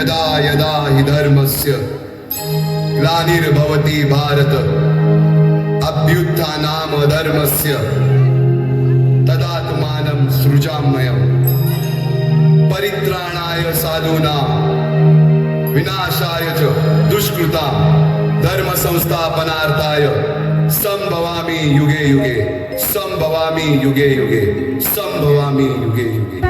यदा यदा हि धर्मस्य ग्लानिर्भवति भारत। अभ्युत्थानाम धर्मस्य तदात्मानं सृजाम्यहम् परित्राणाय साधूना विनाशाय च दुष्कृता धर्मसंस्थापनार्थाय संभवामी युगे युगे संभवामी युगे युगे संभवामी युगे युगे युगे युगे।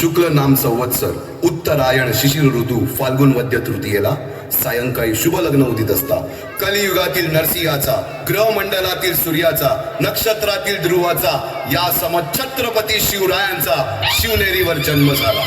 शुक्ल नाम संवत्सर उत्तरायण शिशिर ऋतू फाल्गुन वद्य तृतीयेला सायंकाळी शुभ लग्न उदित असता. कलियुगातील नरसिंहाचा ग्रहमंडलातील सूर्याचा नक्षत्रातील ध्रुवाचा या समछत्रपती शिवरायांचा शिवनेरीवर जन्म झाला.